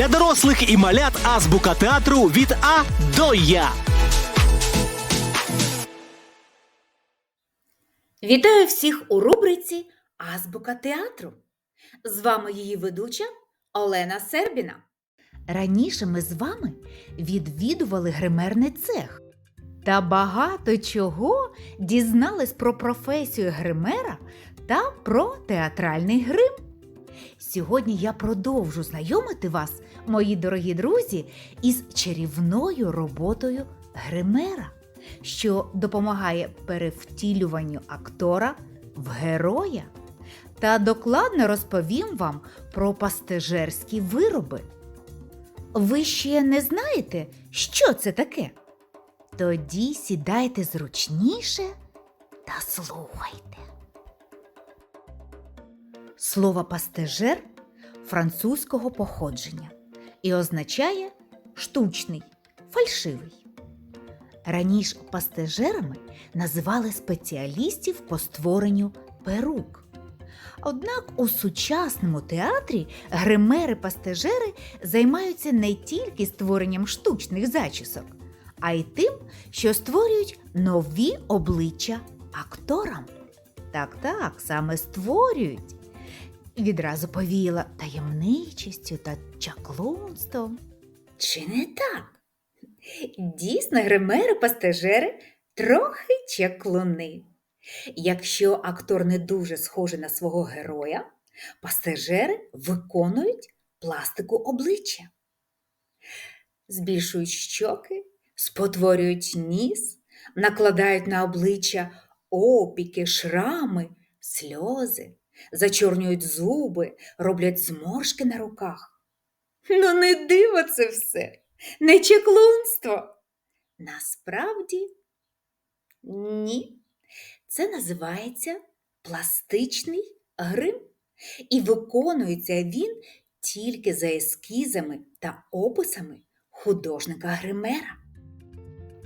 Для дорослих і малят азбука театру від А до Я. Вітаю всіх у рубриці Азбука театру. З вами її ведуча Олена Сербіна. Раніше ми з вами відвідували гримерний цех та багато чого дізнались про професію гримера та про театральний грим. Сьогодні я продовжу знайомити вас, мої дорогі друзі, із чарівною роботою гримера що допомагає перевтілюванню актора в героя. Та докладно розповім вам про пастежерські вироби. Ви ще не знаєте, що це таке? Тоді сідайте зручніше та слухайте. Слово пастежер французького походження і означає штучний, фальшивий. Раніше пастежерами називали спеціалістів по створенню перук. Однак у сучасному театрі гримери-пастежери займаються не тільки створенням штучних зачісок, а й тим, що створюють нові обличчя акторам. Так, так, саме створюють. Відразу повіяла таємничістю та чаклунством. Чи не так? Дійсно, гримери-пастежери трохи чаклуни. Якщо актор не дуже схожий на свого героя, пастежери виконують пластику обличчя, збільшують щоки, спотворюють ніс, накладають на обличчя опіки, шрами, сльози, зачорнюють зуби, роблять зморшки на руках. Ну, не диво це все не чеклунство. Насправді ні. Це називається пластичний грим, і виконується він тільки за ескізами та описами художника-гримера.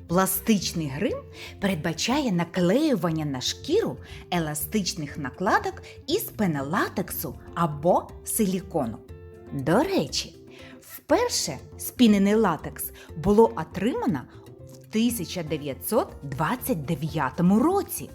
Пластичний грим передбачає наклеювання на шкіру еластичних накладок із пенелатексу або силікону. До речі, Вперше спінений латекс було отримано в 1929 році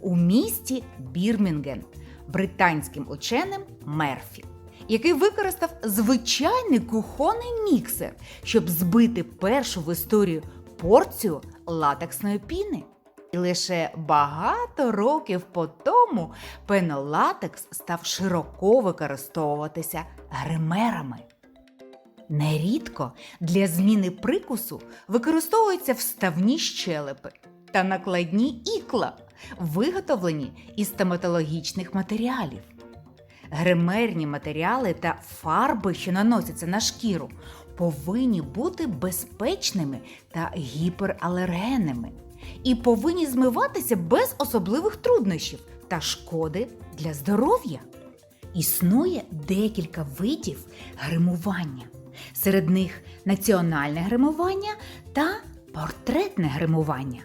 у місті Бірмінген британським ученим Мерфі, який використав звичайний кухонний міксер, щоб збити першу в історію порцію латексної піни. І лише багато років по тому пенолатекс став широко використовуватися гримерами. Нерідко для зміни прикусу використовуються вставні щелепи та накладні ікла, виготовлені із стоматологічних матеріалів. Гримерні матеріали та фарби, що наносяться на шкіру, повинні бути безпечними та гіпералергенними і повинні змиватися без особливих труднощів та шкоди для здоров'я. Існує декілька видів гримування. Серед них національне гримування та портретне гримування.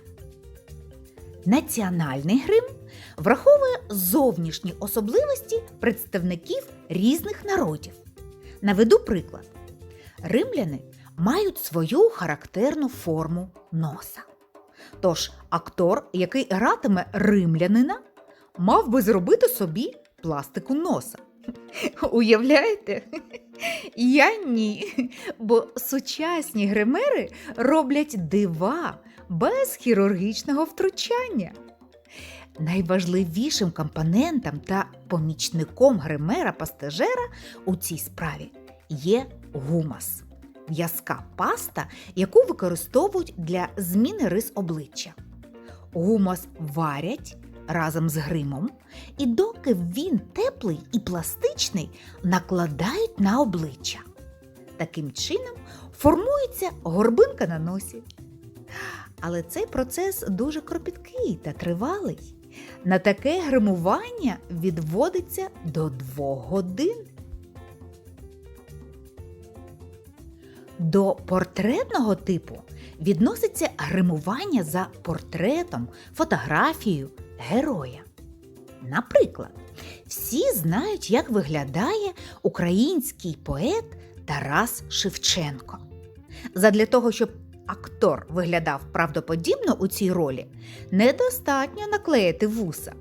Національний грим враховує зовнішні особливості представників різних народів. Наведу приклад: римляни мають свою характерну форму носа. Тож актор, який гратиме римлянина, мав би зробити собі пластику носа. Уявляєте? Я ні. Бо сучасні гримери роблять дива без хірургічного втручання. Найважливішим компонентом та помічником гримера-пастежера у цій справі є гумас в'язка паста, яку використовують для зміни рис обличчя. Гумас варять разом з гримом, і доки він теплий і пластичний, накладають на обличчя. Таким чином формується горбинка на носі. Але цей процес дуже кропіткий та тривалий. На таке гримування відводиться до двох годин. До портретного типу відноситься гримування за портретом, фотографією героя. Наприклад, всі знають, як виглядає український поет Тарас Шевченко. Задля того, щоб актор виглядав правдоподібно у цій ролі, недостатньо наклеїти вуса.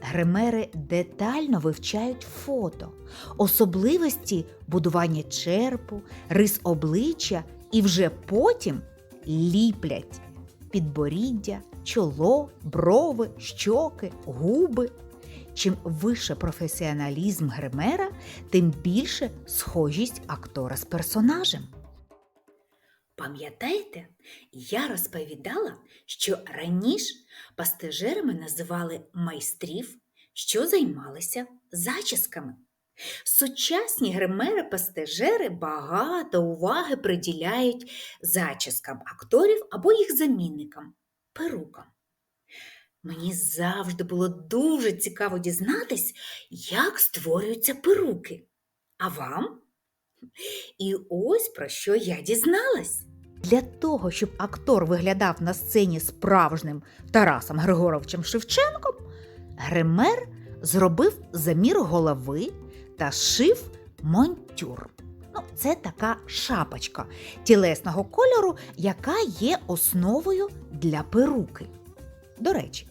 Гримери детально вивчають фото, особливості будування черепу, рис обличчя і вже потім ліплять підборіддя, чоло, брови, щоки, губи. Чим вище професіоналізм гримера, тим більше схожість актора з персонажем. Пам'ятаєте, я розповідала, що раніше пастижерами називали майстрів, що займалися зачісками. Сучасні гримери-пастижери багато уваги приділяють зачіскам акторів або їх замінникам перукам. Мені завжди було дуже цікаво дізнатись, як створюються перуки. А вам? І ось про що я дізналась. Для того, щоб актор виглядав на сцені справжнім Тарасом Григоровичем Шевченком, гример зробив замір голови та шив монтюр. Ну, це така шапочка тілесного кольору, яка є основою для перуки. До речі,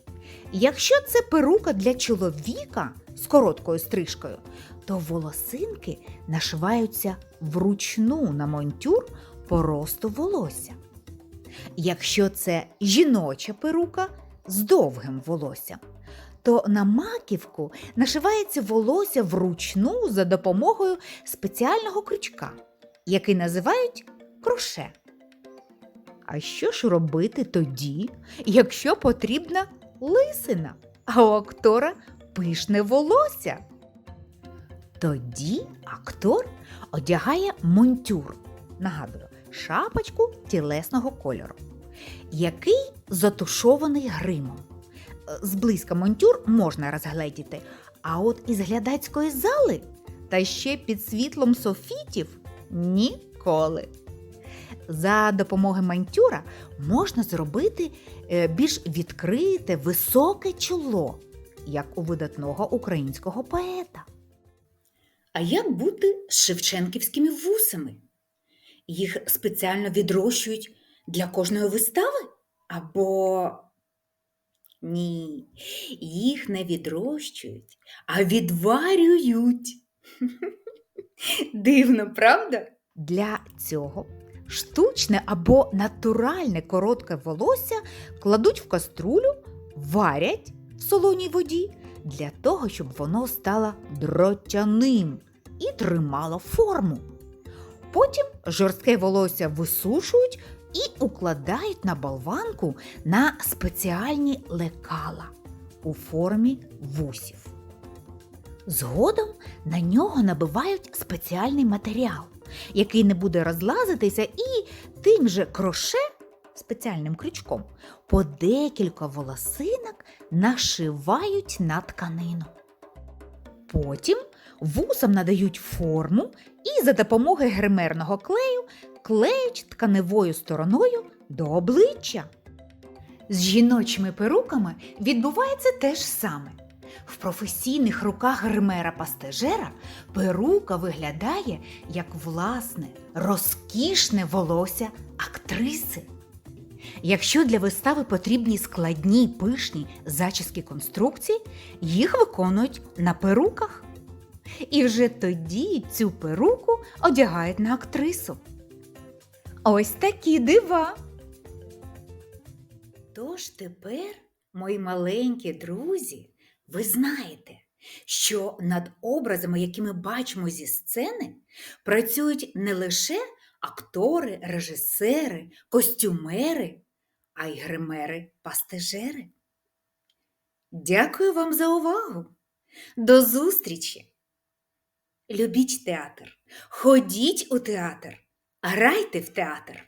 якщо це перука для чоловіка з короткою стрижкою, то волосинки нашиваються вручну на монтюр по росту волосся. Якщо це жіноча перука з довгим волоссям, то на маківку нашивається волосся вручну за допомогою спеціального крючка, який називають кроше. А що ж робити тоді, якщо потрібна лисина, а у актора пишне волосся? Тоді актор одягає монтюр, нагадую, шапочку тілесного кольору, який затушований гримом. Е, Зблизька монтюр можна розгледіти, а от із глядацької зали та ще під світлом софітів ніколи. За допомогою монтюра можна зробити е, більш відкрите, високе чоло, як у видатного українського поета. А як бути з шевченківськими вусами? Їх спеціально відрощують для кожної вистави? Або ні, їх не відрощують, а відварюють. Дивно, правда? Для цього штучне або натуральне коротке волосся кладуть в каструлю, варять в солоній воді для того, щоб воно стало дротяним і тримало форму. Потім жорстке волосся висушують і укладають на болванку на спеціальні лекала у формі вусів. Згодом на нього набивають спеціальний матеріал, який не буде розлазитися, і тим же кроше спеціальним крючком по декілька волосинок нашивають на тканину. Потім вусам надають форму і за допомогою гримерного клею клеють тканевою стороною до обличчя. З жіночими перуками відбувається те ж саме. В професійних руках гримера-пастежера перука виглядає як власне розкішне волосся актриси. Якщо для вистави потрібні складні пишні зачіски конструкції, їх виконують на перуках. І вже тоді цю перуку одягають на актрису. Ось такі дива. Тож тепер, мої маленькі друзі, ви знаєте, що над образами, які ми бачимо зі сцени, працюють не лише актори, режисери, костюмери, а й гримери пастежери. Дякую вам за увагу. До зустрічі! Любіть театр, ходіть у театр, грайте в театр.